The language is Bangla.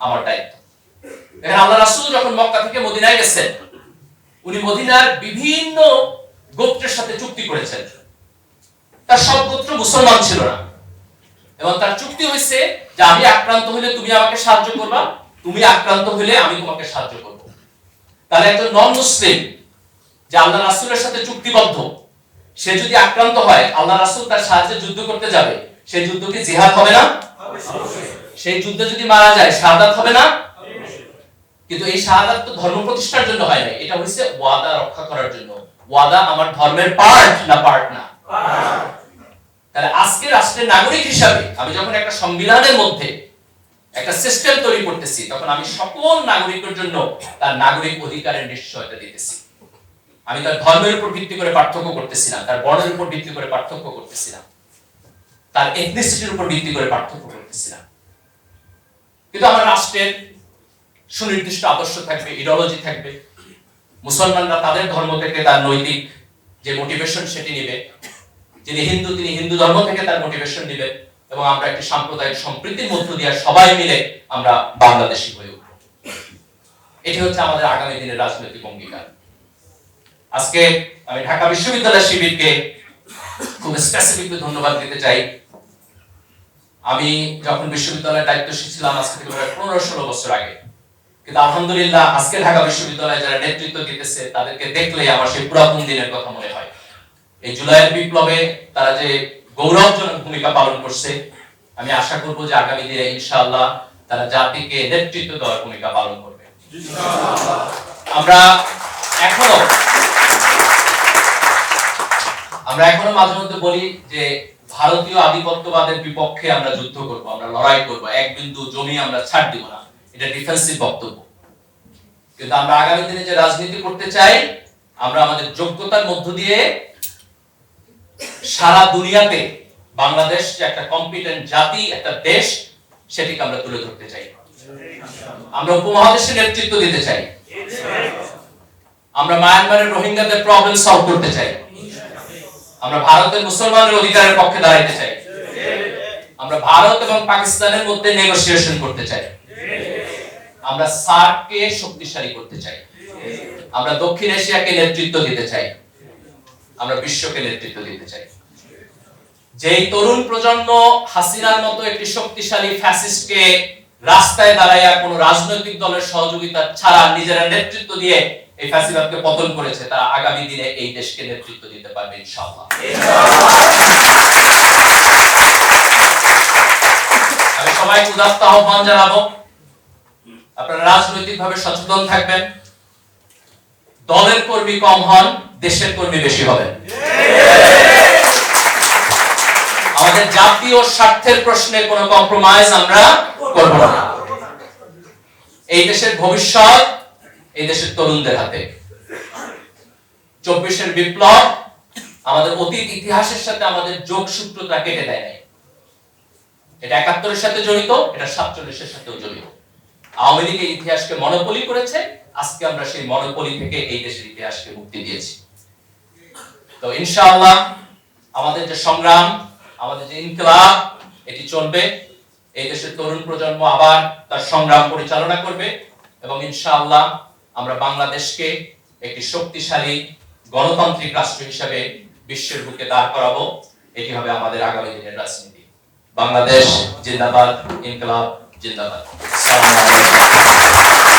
আমার দায়িত্ব। এখানে আল্লাহ রাসূল যখন মক্কা থেকে মদিনায় গেছেন, উনি মদিনার বিভিন্ন গোত্রের সাথে চুক্তি করেছেন। তার সব গোত্র মুসলমান ছিল না। এবং তার চুক্তি হয়েছে যে আমি আক্রান্ত হলে তুমি আমাকে সাহায্য করবা, তুমি আক্রান্ত হলে আমি তোমাকে সাহায্য করব। তাহলে একজন নন মুসলিম যে আল্লাহ রাসূলের সাথে চুক্তিবদ্ধ, সে যদি আক্রান্ত হয়, আল্লাহ রাসূল তার সাহায্যে যুদ্ধ করতে যাবে সেই যুদ্ধ কি জিহাদ হবে না? সেই যুদ্ধে যদি মারা যায় শাহাদাত হবে না? কিন্তু এই শাহাদাত তো ধর্ম প্রতিষ্ঠার জন্য হয় না এটা হচ্ছে ওয়াদা রক্ষা করার জন্য। ওয়াদা আমার ধর্মের পার্ট না পার্ট না? তাহলে আজকে রাষ্ট্রের নাগরিক হিসাবে আমি যখন একটা সংবিধানের মধ্যে একটা সিস্টেম তৈরি করতেছি তখন আমি সকল নাগরিকের জন্য তার নাগরিক অধিকারের নিশ্চয়তা দিতেছি। আমি তার ধর্মের উপর ভিত্তি করে পার্থক্য করতেছি না তার বর্ণের উপর ভিত্তি করে পার্থক্য করতেছি না তার এথনিসিটির উপর ভিত্তি করে পার্থক্য করতেছি না কিন্তু আমার রাষ্ট্রের সুনির্দিষ্ট আদর্শ থাকবে ইডিওলজি থাকবে। মুসলমানরা তাদের ধর্ম থেকে তার নৈতিক যে মোটিভেশন সেটি নেবে। যিনি হিন্দু, তিনি হিন্দু ধর্ম থেকে তার মোটিভেশন নেবেন এবং আমরা একটি সাম্প্রদায়িক সম্প্রীতির মধ্য দিয়ে সবাই মিলে আমরা বাংলাদেশি হয়ে উঠব। এটি হচ্ছে আমাদের আগামী দিনের রাজনৈতিক অঙ্গীকার। আজকে আমি ঢাকা বিশ্ববিদ্যালয় শিবিরকে খুব স্পেসিফিকলি ধন্যবাদ দিতে চাই। আমি যখন বিশ্ববিদ্যালয়ের দায়িত্বশীল ছিলাম, আজকে থেকে প্রায় পনেরো ষোলো বছর আগে। কিন্তু আলহামদুলিল্লাহ, আজকে ঢাকা বিশ্ববিদ্যালয়ে যারা নেতৃত্ব দিতেছে, তাদেরকে দেখলে আমার সেই পুরাতন দিনের কথা মনে হয়। এই জুলাইয়ের বিপ্লবে তারা যে গৌরবজনক ভূমিকা পালন করছে, আমি আশা করব যে আগামী দিনে ইনশাআল্লাহ তারা জাতিকে নেতৃত্ব দেওয়ার ভূমিকা পালন করবে। আমরা এখনও আমরা এখনও মাঝে মধ্যে বলি যে ভারতীয় আধিপত্যবাদের বিপক্ষে আমরা যুদ্ধ করব, আমরা লড়াই করব, এক বিন্দু জমি আমরা ছাড় দিব না। এটা ডিফেন্সিভ বক্তব্য। কিন্তু আমরা আগামী দিনে যে রাজনীতি করতে চাই, আমরা আমাদের যোগ্যতার মধ্য দিয়ে সারা দুনিয়াতে বাংলাদেশ যে একটা কম্পিটেন্ট জাতি, একটা দেশ, সেটিকে আমরা তুলে ধরতে চাই। আমরা উপমহাদেশে নেতৃত্ব দিতে চাই। আমরা মায়ানমারের রোহিঙ্গাদের প্রবলেম সলভ করতে চাই। আমরা ভারতের মুসলমানের অধিকারের পক্ষে দাঁড়াইতে চাই। আমরা ভারত এবং পাকিস্তানের মধ্যে নেগোসিয়েশন করতে চাই। আমরা সার্ককে শক্তিশালী করতে চাই। আমরা দক্ষিণ এশিয়াকে নেতৃত্ব দিতে চাই। আমরা বিশ্বকে নেতৃত্ব দিতে চাই। যেই তরুণ প্রজন্ম হাসিনার মতো একটি শক্তিশালী ফ্যাসিস্টকে রাস্তায় দাঁড়াইয়া কোন রাজনৈতিক দলের সহযোগিতা ছাড়া নিজেরা নেতৃত্ব দিয়ে এই ফ্যাসিবাদকে পতন করেছে, তারা আগামী দিনে এই দেশকে নেতৃত্ব দিতে পারবে ইনশাআল্লাহ। আমি সবাইকে উদাত্ত আহ্বান জানাব, আপনারা রাজনৈতিকভাবে সচেতন থাকবেন। দলের কর্মী কম হন, দেশের কর্মী বেশি হবেন। আমাদের জাতীয় স্বার্থের প্রশ্নে কোনো কম্প্রোমাইজ আমরা করব না। এই দেশের ভবিষ্যৎ, এই দেশের তরুণদের হাতে। চব্বিশের বিপ্লব আমাদের অতীত ইতিহাসের সাথে আমাদের যোগসূত্রতা কেটে দেয় নাই। এটা একাত্তরের সাথে জড়িত, এটা সাতচল্লিশের সাথেও জড়িত। আওয়ামী লীগ এই ইতিহাসকে মনোপলি করেছে, আজকে আমরা সেই মনোপলি থেকে এই দেশের ইতিহাসকে মুক্তি দিয়েছি। তো ইনশাআল্লাহ আমাদের যে সংগ্রাম আমাদের যে ইনকলাব, এটি চলবে। এই দেশের তরুণ প্রজন্ম আবার তার সংগ্রাম পরিচালনা করবে এবং ইনশাআল্লাহ আমরা বাংলাদেশকে একটি শক্তিশালী গণতান্ত্রিক রাষ্ট্র হিসেবে বিশ্বের বুকে দাঁড় করাবো। এটি হবে আমাদের আগামী দিনের রাজনীতি। বাংলাদেশ জিন্দাবাদ, ইনকলাব জিন্দাবাদ। সালাম আলাইকুম।